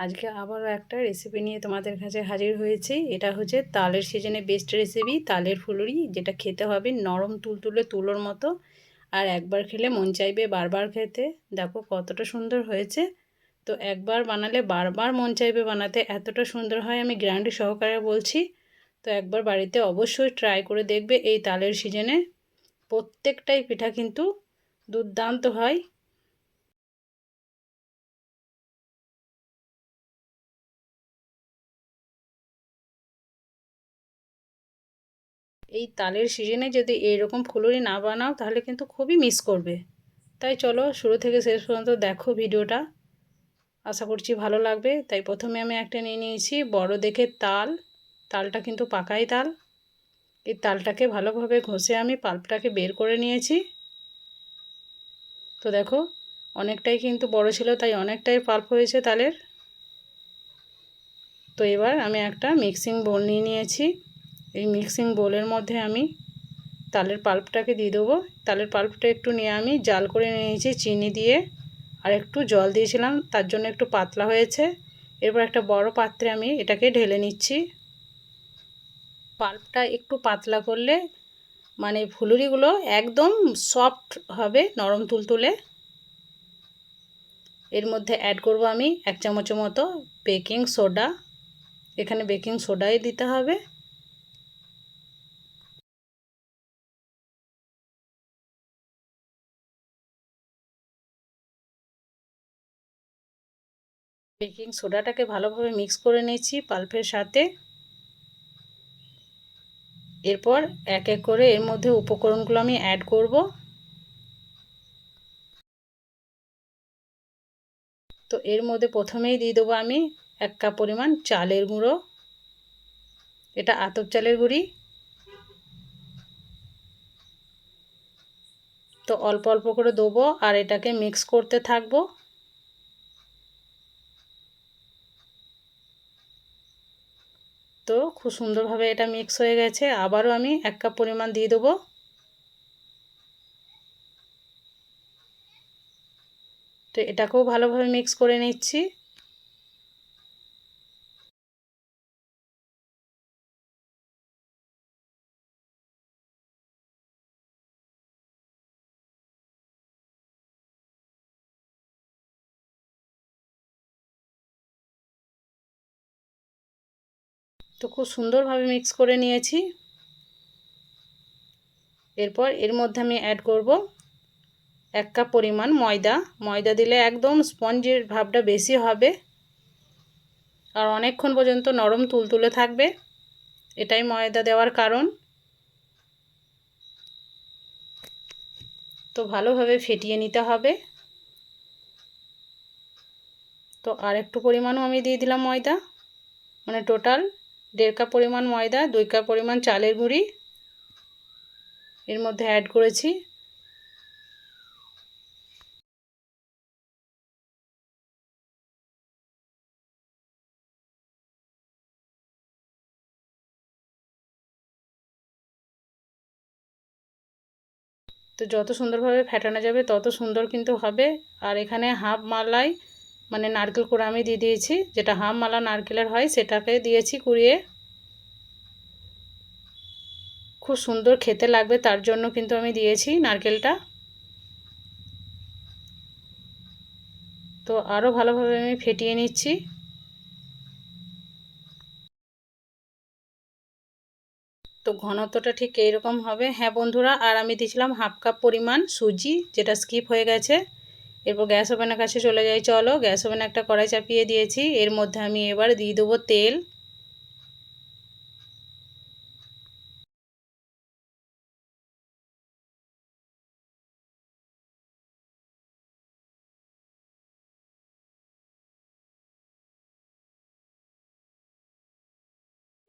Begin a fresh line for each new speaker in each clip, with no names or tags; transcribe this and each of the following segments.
আজকে আবারও একটা রেসিপি নিয়ে তোমাদের কাছে হাজির হয়েছি। এটা হচ্ছে তালের সিজনে বেস্ট রেসিপি তালের ফুলুরি, যেটা খেতে হবে নরম তুলতুলে তুলোর মতো। আর একবার খেলে মন চাইবে বারবার খেতে। দেখো কতটা সুন্দর হয়েছে। তো একবার বানালে বারবার মন চাইবে বানাতে। এতটা সুন্দর হয় আমি গ্যারান্টি সহকারে বলছি। তো একবার বাড়িতে অবশ্যই ট্রাই করে দেখবে এই তালের সিজনে প্রত্যেকটাই পিঠা কিন্তু দুর্দান্ত হয়। এই তালের সিজনে যদি এইরকম ফুলুরি না বানাও, তাহলে কিন্তু খুবই মিস করবে। তাই চলো, শুরু থেকে শেষ পর্যন্ত দেখো ভিডিওটা। আশা করছি ভালো লাগবে। তাই প্রথমে আমি একটা নিয়ে নিয়েছি, বড় দেখে তাল। তালটা কিন্তু পাকাই তাল। এই তালটাকে ভালোভাবে ঘষে আমি পাল্পটাকে বের করে নিয়েছি। তো দেখো, অনেকটাই কিন্তু বড় ছিল, তাই অনেকটাই পাল্প হয়েছে তালের। তো এবার আমি একটা মিক্সিং বোল নিয়ে নিয়েছি। এই মিক্সিং বোলের মধ্যে আমি তালের পাল্পটাকে দিয়ে দেবো। তালের পাল্পটা একটু নিয়ে আমি জাল করে নিয়েছি চিনি দিয়ে। আর একটু জল দিয়েছিলাম, তার জন্য একটু পাতলা হয়েছে। এরপর একটা বড় পাত্রে আমি এটাকে ঢেলে নিচ্ছি। পাল্পটা একটু পাতলা করলে মানে ফুলুরিগুলো একদম সফট হবে নরম তুলতুলে। এর মধ্যে অ্যাড করব আমি এক চামচের মতো বেকিং সোডা এখানে বেকিং সোডাই দিতে হবে। বেকিং সোডাটাকে ভালোভাবে মিক্স করে নিয়েছি পাল্পের সাথে। এরপর এক এক করে এর মধ্যে উপকরণগুলো আমি অ্যাড করব। তো এর মধ্যে প্রথমেই দিয়ে দেবো আমি এক কাপ পরিমাণ চালের গুঁড়ো। এটা আতপ চালের গুঁড়ি। তো অল্প অল্প করে দেবো আর এটাকে মিক্স করতে থাকব। তো খুব সুন্দরভাবে এটা মিক্স হয়ে গেছে। আবারও আমি এক কাপ পরিমাণ দিয়ে দেবো। তো এটাকেও ভালোভাবে মিক্স করে নিচ্ছি। তো খুব সুন্দরভাবে মিক্স করে নিয়েছি। এরপর এর মধ্যে আমি অ্যাড করব এক কাপ পরিমাণ ময়দা। ময়দা দিলে একদম স্পঞ্জের ভাবটা বেশি হবে। আর অনেকক্ষণ পর্যন্ত নরম তুলতুলে থাকবে। এটাই ময়দা দেওয়ার কারণ। তো ভালোভাবে ফেটিয়ে নিতে হবে। তো আর একটু পরিমাণও আমি দিয়ে দিলাম ময়দা। মানে টোটাল দেড় কাপ পরিমাণ ময়দা, দুই কাপ পরিমাণ চালের গুঁড়ি। এর মধ্যে অ্যাড করেছি তো যত সুন্দরভাবে ফেটানো যাবে তত সুন্দর কিন্তু হবে। আর এখানে হাফ মালাই মানে নারকেল কোড়া আমি দিয়ে দিয়েছি, যেটা হাম মালা নারকেলের হয় সেটাকে দিয়েছি কুড়িয়ে। খুব সুন্দর খেতে লাগবে, তার জন্য কিন্তু আমি দিয়েছি নারকেলটা। তো আরও ভালোভাবে আমি ফেটিয়ে নিচ্ছি। তো ঘনত্বটা ঠিক এইরকম হবে। হ্যাঁ বন্ধুরা, আর আমি দিয়েছিলাম হাফ কাপ পরিমাণ সুজি, যেটা স্কিপ হয়ে গেছে। এরপর গ্যাস ওভেনের কাছে চলে যাই। চলো, গ্যাস ওভেনে একটা কড়াই চাপিয়ে দিয়েছি। এর মধ্যে আমি এবার দিয়ে দেবো তেল।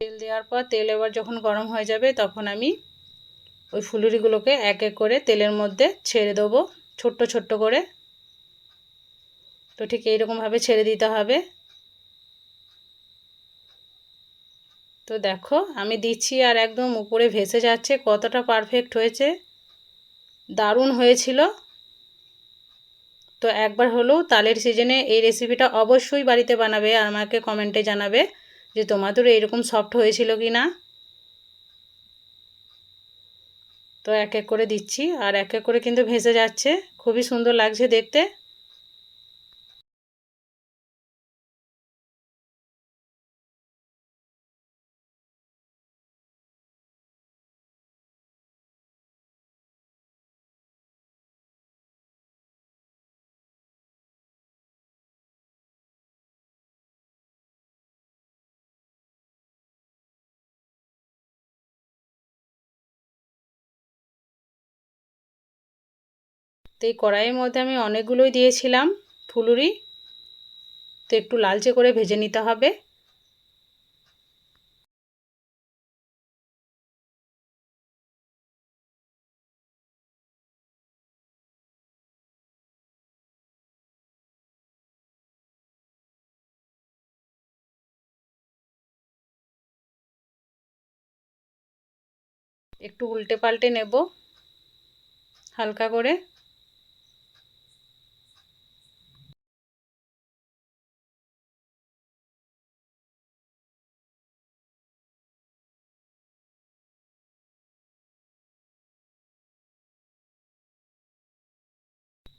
তেল দেওয়ার পর, তেল এবার যখন গরম হয়ে যাবে, তখন আমি ওই ফুলুরিগুলোকে এক এক করে তেলের মধ্যে ছেড়ে দেবো। ছোট্ট ছোট্ট করে। তো ঠিক এইরকমভাবে ছেড়ে দিতে হবে। তো দেখো, আমি দিচ্ছি আর একদম উপরে ভেসে যাচ্ছে, কতটা পারফেক্ট হয়েছে। দারুণ হয়েছিল। তো একবার হলেও তালের সিজনে এই রেসিপিটা অবশ্যই বাড়িতে বানাবে আর আমাকে কমেন্টে জানাবে যে তোমাদের এইরকম সফট হয়েছিল কি না তো এক এক করে দিচ্ছি আর এক এক করে কিন্তু ভেসে যাচ্ছে। খুবই সুন্দর লাগছে দেখতে। তো এই কড়াইয়ের মধ্যে আমি অনেকগুলোই দিয়েছিলাম ফুলুরি। তো একটু লালচে করে ভেজে নিতে হবে। একটু উল্টে পাল্টে নেব হালকা করে।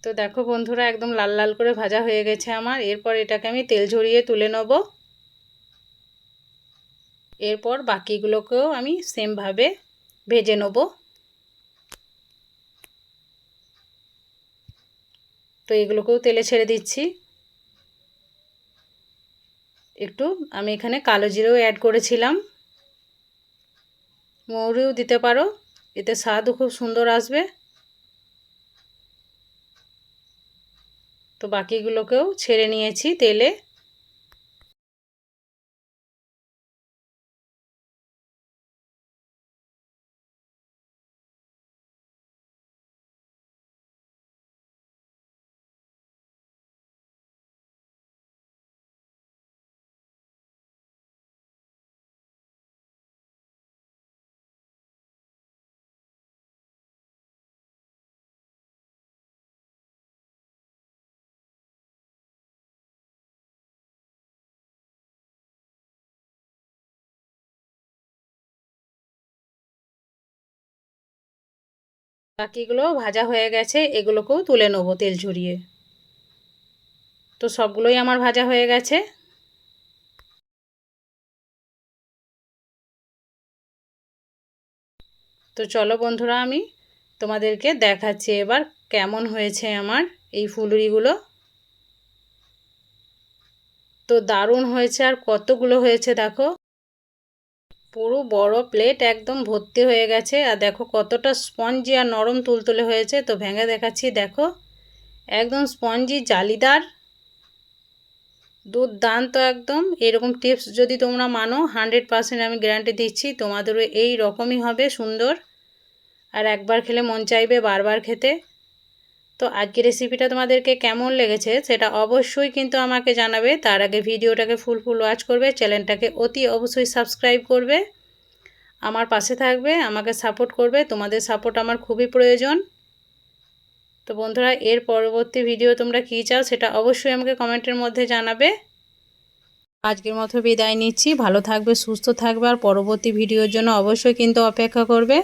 তো দেখো বন্ধুরা, একদম লাল লাল করে ভাজা হয়ে গেছে আমার। এরপর এটাকে আমি তেল ঝরিয়ে তুলে নেব। এরপর বাকিগুলোকেও আমি সেমভাবে ভেজে নেব। তো এগুলোকেও তেলে ছেড়ে দিচ্ছি। একটু আমি এখানে কালো জিরেও অ্যাড করেছিলাম। মৌরিও দিতে পারো, এতে স্বাদও খুব সুন্দর আসবে। তো বাকিগুলোকেও ছেড়ে নিয়েছি তেলে। বাকিগুলো ভাজা হয়ে গেছে, এগুলোকেও তুলে নেব তেল ঝরিয়ে। তো সবগুলোই আমার ভাজা হয়ে গেছে। তো চলো বন্ধুরা, আমি তোমাদেরকে দেখাচ্ছি এবার কেমন হয়েছে আমার এই ফুলুরিগুলো। তো দারুণ হয়েছে আর কতগুলো হয়েছে দেখো। পুরো বড় প্লেট একদম ভর্তি হয়ে গেছে। আর দেখো কতটা স্পঞ্জি আর নরম তুলতুলে হয়েছে, তো ভেঙে দেখাচ্ছি, দেখো। একদম স্পঞ্জি জালিদার, দুর্দান্ত একদম। এরকম টিপস যদি তোমরা মানো হান্ড্রেড পারসেন্ট আমি গ্যারান্টি দিচ্ছি, তোমাদেরও এই রকমই হবে সুন্দর। আর একবার খেলে মন চাইবে বারবার খেতে। তো আজকের রেসিপিটা তোমাদেরকে কেমন লেগেছে সেটা অবশ্যই কিন্তু আমাকে জানাবে। তার আগে ভিডিওটাকে ফুল ফুল ওয়াচ করবে চ্যানেলটাকে অতি অবশ্যই সাবস্ক্রাইব করবে। আমার পাশে থাকবে, আমাকে সাপোর্ট করবে। তোমাদের সাপোর্ট আমার খুবই প্রয়োজন। তো বন্ধুরা, এর পরবর্তী ভিডিও তোমরা কী চাও সেটা অবশ্যই আমাকে কমেন্টের মধ্যে জানাবে। আজকের মতো বিদায় নিচ্ছি। ভালো থাকবে, সুস্থ থাকবে। আর পরবর্তী ভিডিওর জন্য অবশ্যই কিন্তু অপেক্ষা করবে।